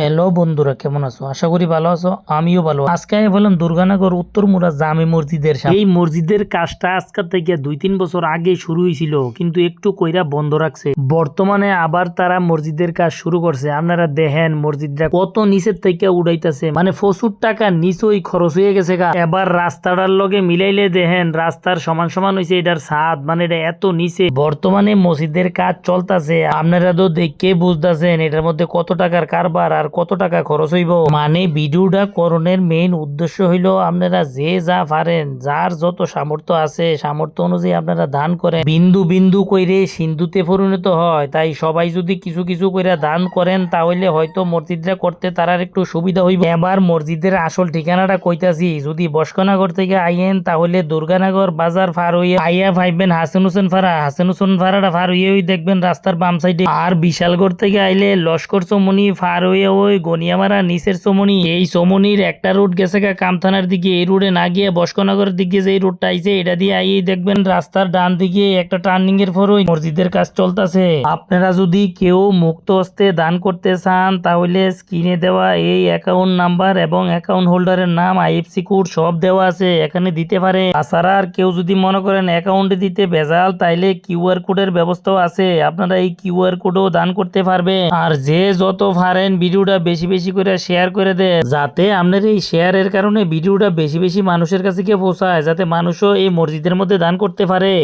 Hello বন্ধুরা, কেমন আছো? আশা করি ভালো আছো, আমিও ভালো আজকে আমি বললাম দুর্গানগর উত্তর মুরা জামে মসজিদের এই মসজিদের কাজটা আজকাল থেকে দুই তিন বছর আগে শুরু হয়েছিল, কিন্তু একটু কইরা বন্ধ রাখছে। বর্তমানে আবার তারা মসজিদের কাজ শুরু করছে। আপনারা দেখেন মসজিদটা কত নিচের থেকে উড়াইতেছে। মানে প্রচুর টাকা নিচই খরচ হয়ে গেছে গা। এবার রাস্তাটার লগে মিলাইলে দেখেন, রাস্তার সমান সমান হয়েছে এটার ছাদ মানে এটা এত নিচে। বর্তমানে মসজিদের কাজ চলতেছে। আপনারা তো দেখে বুঝতেছেন, এটার মধ্যে কত টাকার কারবার আর কত টাকা খরচ হইব? মানে ভিডিওটা করণের মেইন উদ্দেশ্য হইল আপনারা যে যা পারেন, যার যত সামর্থ্য আছে, সামর্থ্য অনুযায়ী আপনারা দান করেন। বিন্দু বিন্দু কইরে সিন্ধুতে পরিণত হয়, তাই সবাই যদি কিছু কিছু কইরা দান করেন, তাহলে হয়তো মসজিদটা করতে তারার একটু সুবিধা হইব। এবার মসজিদের আসল ঠিকানাটা কইতাছি, যদি বস্কনগর থেকে আইয়েন, তাহলে দুর্গানগর বাজার ফার হইয়া আইয়া পাইবেন হাসান হোসেন ফাড়া হাসান হোসেন ফাড়াটা ফার হইয়া দেখবেন রাস্তার বাম সাইডে আর বিশালগড় থেকে আইলে লস্কর চমনি ফার হইয়া ওই গনিয়ামারা নিচের চমনি এই চমনির একটা রুট গেছে গা কামথানার দিকে, এই রুটে না গিয়ে বস্কনগরের দিকে যে রুটটা আইছে, এটা দিয়ে আইয়েই দেখবেন রাস্তার ডান দিকে একটা টার্নিং এর পর ওই মসজিদের কাজ চলতেছে। আপনারা যদি কেউ মুক্ত হস্তে দান করতে চান, তাহলে স্ক্রিনে দেওয়া এই অ্যাকাউন্ট নাম্বার এবং অ্যাকাউন্ট হোল্ডারের নাম আইএফসি কোড সব দেওয়া আছে, এখানে দিতে পারে। তাছাড়া আর কেউ যদি মনে করেন অ্যাকাউন্টে দিতে ভেজাল, তাইলে কিউআর কোডের ব্যবস্থাও আছে। আপনারা এই কিউআর কোডও দান করতে পারবেন। আর যে যত পারেন ভিডিওটা বেশি বেশি করে শেয়ার করে দেন যাতে আপনার এই শেয়ারের কারণে ভিডিওটা বেশি বেশি মানুষের কাছে গিয়ে পৌঁছায়, যাতে মানুষও এই মসজিদের মধ্যে দান করতে পারে।